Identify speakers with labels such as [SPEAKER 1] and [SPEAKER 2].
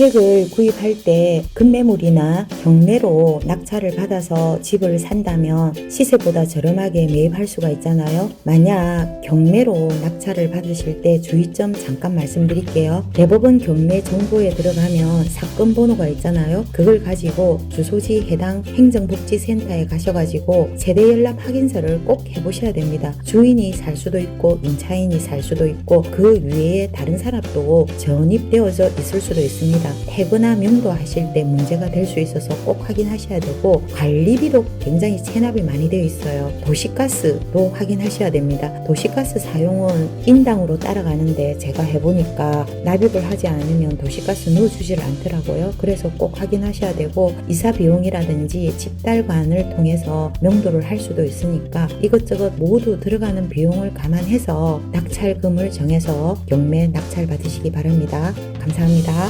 [SPEAKER 1] 주택을 구입할 때 급매물이나 경매로 낙찰을 받아서 집을 산다면 시세보다 저렴하게 매입할 수가 있잖아요. 만약 경매로 낙찰을 받으실 때 주의점 잠깐 말씀드릴게요. 대법원 경매 정보에 들어가면 사건 번호가 있잖아요. 그걸 가지고 주소지 해당 행정복지센터에 가셔가지고 세대 연락 확인서를 꼭 해보셔야 됩니다. 주인이 살 수도 있고 임차인이 살 수도 있고 그 위에 다른 사람도 전입되어져 있을 수도 있습니다. 해거나 명도하실 때 문제가 될 수 있어서 꼭 확인하셔야 되고 관리비도 굉장히 체납이 많이 되어 있어요. 도시가스도 확인하셔야 됩니다. 도시가스 사용은 인당으로 따라가는데 제가 해보니까 납입을 하지 않으면 도시가스 넣어주질 않더라고요. 그래서 꼭 확인하셔야 되고 이사 비용이라든지 집달관을 통해서 명도를 할 수도 있으니까 이것저것 모두 들어가는 비용을 감안해서 낙찰금을 정해서 경매 낙찰 받으시기 바랍니다. 감사합니다.